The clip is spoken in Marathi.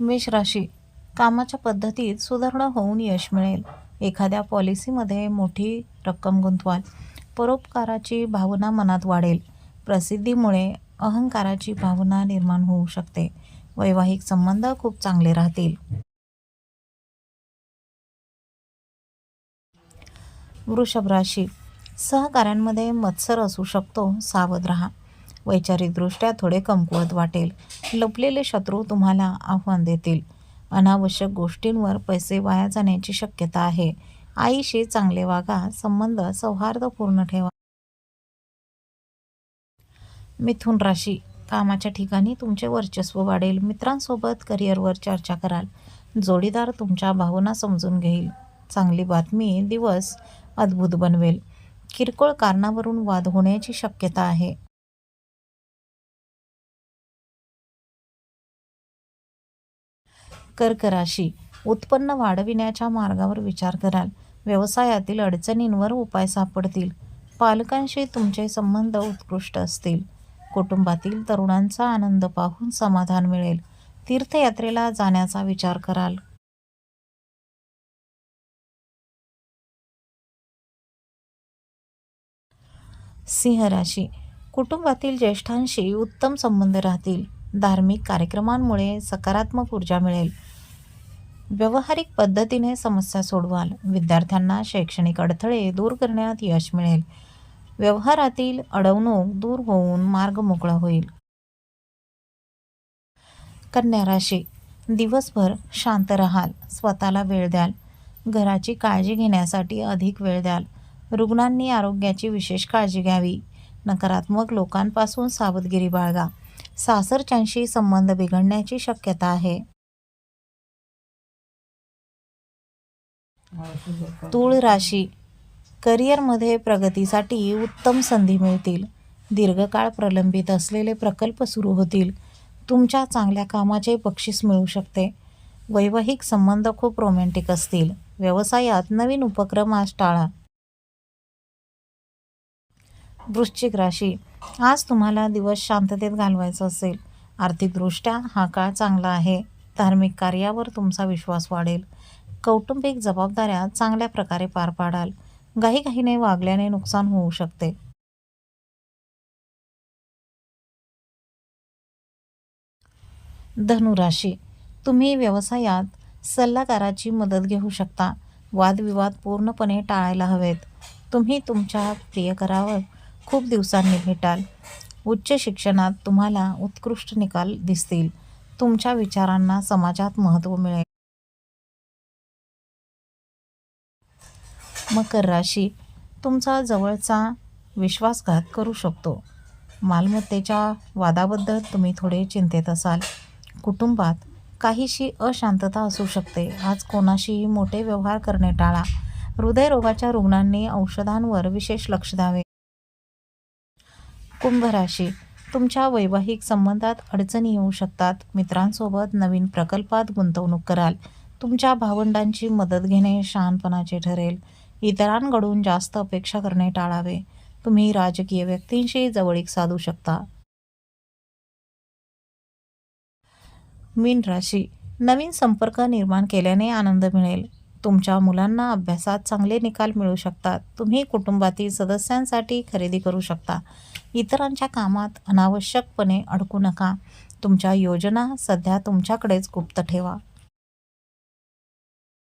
मेष राशी कामाच्या पद्धतीत सुधारणा होऊन यश मिळेल. एखाद्या पॉलिसीमध्ये मोठी रक्कम गुंतवाल. परोपकाराची भावना मनात वाढेल. प्रसिद्धीमुळे अहंकाराची भावना निर्माण होऊ शकते. वैवाहिक संबंध खूप चांगले राहतील. वृषभ राशी. सहकाऱ्यांमध्ये मत्सर असू शकतो सावध राहा. वैचारिकदृष्ट्या थोडे कमकुवत वाटेल. लपलेले शत्रू तुम्हाला आव्हान देतील. अनावश्यक गोष्टींवर पैसे वाया जाण्याची शक्यता आहे. आईशी चांगले वागा संबंध सौहार्दपूर्ण ठेवा. मिथुन राशी कामाच्या ठिकाणी तुमचे वर्चस्व वाढेल. मित्रांसोबत करिअरवर चर्चा कराल. जोडीदार तुमच्या भावना समजून घेईल. चांगली बातमी दिवस अद्भुत बनवेल. किरकोळ कारणावरून वाद होण्याची शक्यता आहे. कर्क राशी उत्पन्न वाढविण्याच्या मार्गावर विचार कराल. व्यवसायातील अडचणींवर उपाय सापडतील. पालकांशी तुमचे संबंध उत्कृष्ट असतील. कुटुंबातील तरुणांचा आनंद पाहून समाधान मिळेल. तीर्थयात्रेला जाण्याचा विचार कराल. सिंह राशी. कुटुंबातील ज्येष्ठांशी उत्तम संबंध राहतील. धार्मिक कार्यक्रमांमुळे सकारात्मक ऊर्जा मिळेल. व्यावहारिक पद्धतीने समस्या सोडवाल. विद्यार्थ्यांना शैक्षणिक अडथळे दूर करण्यात यश मिळेल. व्यवहारातील अडवणूक दूर होऊन मार्ग मोकळा होईल. कन्या राशी. दिवसभर शांत राहाल. स्वतःला वेळ द्याल. घराची काळजी घेण्यासाठी अधिक वेळ द्याल. रुग्णांनी आरोग्याची विशेष काळजी घ्यावी. नकारात्मक लोकांपासून सावधगिरी बाळगा. सासरच्यांशी संबंध बिघडण्याची शक्यता आहे. तूळ राशी. करिअरमध्ये प्रगतीसाठी उत्तम संधी मिळतील. दीर्घकाळ प्रलंबित असलेले प्रकल्प सुरू होतील. तुमच्या चांगल्या कामाचे बक्षीस मिळू शकते. वैवाहिक संबंध खूप रोमॅन्टिक असतील. व्यवसायात नवीन उपक्रम आज टाळा. वृश्चिक राशी. आज तुम्हाला दिवस शांततेत घालवायचा असेल. आर्थिकदृष्ट्या हा काळ चांगला आहे. धार्मिक कार्यावर तुमचा विश्वास वाढेल. कौटुंबिक जबाबदाऱ्या चांगल्या प्रकारे पार पाडाल. घाईघाईने वागल्याने नुकसान होऊ शकते. धनुराशी तुम्ही व्यवसायात सल्लागाराची मदत घेऊ शकता. वादविवाद पूर्णपणे टाळायला हवेत. तुम्ही तुमच्या प्रियकरावर खूप दिवसांनी भेटाल. उच्च शिक्षणात तुम्हाला उत्कृष्ट निकाल दिसतील. तुमच्या विचारांना समाजात महत्त्व मिळेल. मकर राशी तुमचा जवळचा विश्वासघात करू शकतो. मालमत्तेच्या वादाबद्दल तुम्ही थोडे चिंतेत असाल. कुटुंबात काहीशी अशांतता असू शकते. आज कोणाशीही मोठे व्यवहार करणे टाळा. हृदयरोगाच्या रुग्णांनी औषधांवर विशेष लक्ष द्यावे. कुंभ राशी तुमच्या वैवाहिक संबंधात अडचणी येऊ शकतात. मित्रांसोबत नवीन प्रकल्पात गुंतवणूक कराल. तुमच्या भावंडांची मदत घेणे शहाणपणाचे ठरेल. इतरांकडून जास्त अपेक्षा करणे टाळावे. तुम्ही राजकीय व्यक्तींशी जवळीक साधू शकता. मीन राशी. नवीन संपर्क निर्माण केल्याने आनंद मिळेल. तुमच्या मुलांना अभ्यासात चांगले निकाल मिळू शकतात. तुम्ही कुटुंबातील सदस्यांसाठी खरेदी करू शकता. इतरांच्या कामात अनावश्यकपणे अडकू नका. तुमच्या योजना सध्या तुमच्याकडेच गुप्त ठेवा.